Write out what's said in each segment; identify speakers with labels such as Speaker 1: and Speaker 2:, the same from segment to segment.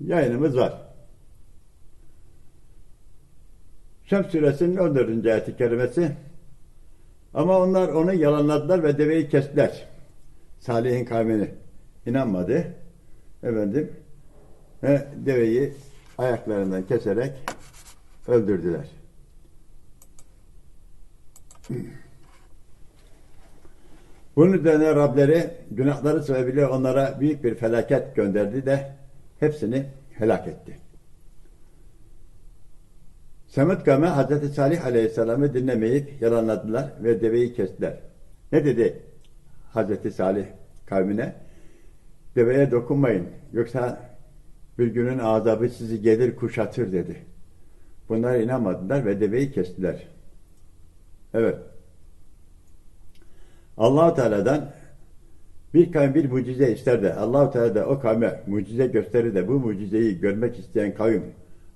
Speaker 1: yayınımız var. Şems suresinin 14. ayeti kerimesi ama onlar onu yalanladılar ve deveyi kestiler. Salih'in kavmini inanmadı. Efendim ve deveyi ayaklarından keserek öldürdüler. Bunun üzerine Rableri günahları sebebiyle onlara büyük bir felaket gönderdi de hepsini helak etti. Semud kavmi Hz. Salih Aleyhisselam'ı dinlemeyip yalanladılar ve deveyi kestiler. Ne dedi Hz. Salih kavmine? Deveye dokunmayın yoksa bir günün azabı sizi gelir kuşatır dedi. Bunlar inanmadılar ve deveyi kestiler. Evet. Allahu Teala'dan bir kavim bir mucize ister de Allahu Teala da o kavme mucize gösterir de bu mucizeyi görmek isteyen kavim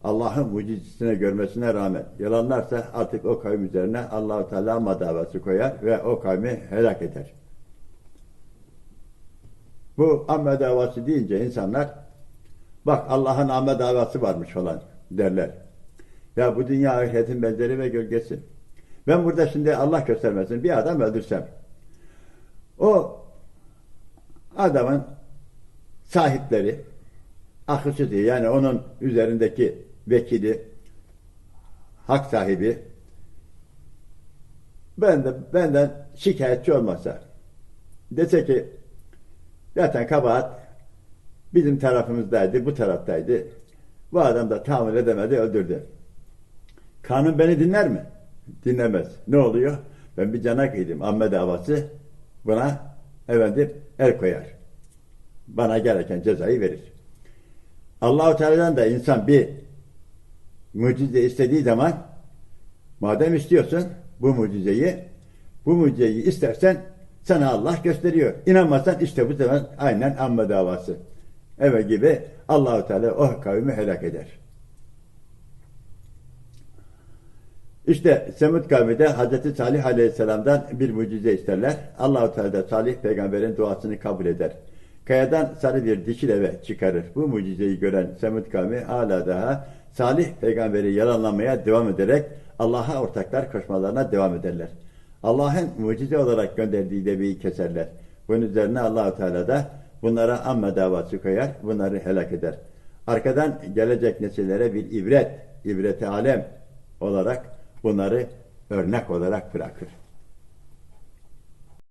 Speaker 1: Allah'ın mucizesine görmesine rağmen yalanlarsa artık o kavim üzerine Allahu Teala madavası koyar ve o kavmi helak eder. Bu amme davası deyince insanlar bak Allah'ın amme davası varmış falan derler. Ya bu dünya ahiretin benzeri ve gölgesi. Ben burada şimdi Allah göstermesin bir adam öldürsem o adamın sahipleri akışı diye yani onun üzerindeki vekili hak sahibi ben de, benden şikayetçi olmasa dese ki zaten kabahat bizim tarafımızdaydı, bu taraftaydı. Bu adam da tahammül edemedi, öldürdü. Kanun beni dinler mi? Dinlemez. Ne oluyor? Ben bir cana kıydım. Amme davası buna efendim el koyar. Bana gereken cezayı verir. Allahu Teala'dan da insan bir mucize istediği zaman madem istiyorsun bu mucizeyi bu mucizeyi istersen sana Allah gösteriyor. İnanmazsan işte bu zaman aynen amme davası. Evet gibi Allahu Teala o kavmi helak eder. İşte Semud kavmi de Hz. Salih Aleyhisselam'dan bir mucize isterler. Allahu Teala da Salih peygamberin duasını kabul eder. Kayadan sarı bir dişil eve çıkarır. Bu mucizeyi gören Semud kavmi hala daha Salih peygamberi yalanlamaya devam ederek Allah'a ortaklar koşmalarına devam ederler. Allah'ın mucize olarak gönderdiği deveyi keserler. Bunun üzerine Allahu Teala da bunlara amme davası koyar, bunları helak eder. Arkadan gelecek nesillere bir ibret, ibreti alem olarak bunları örnek olarak bırakır.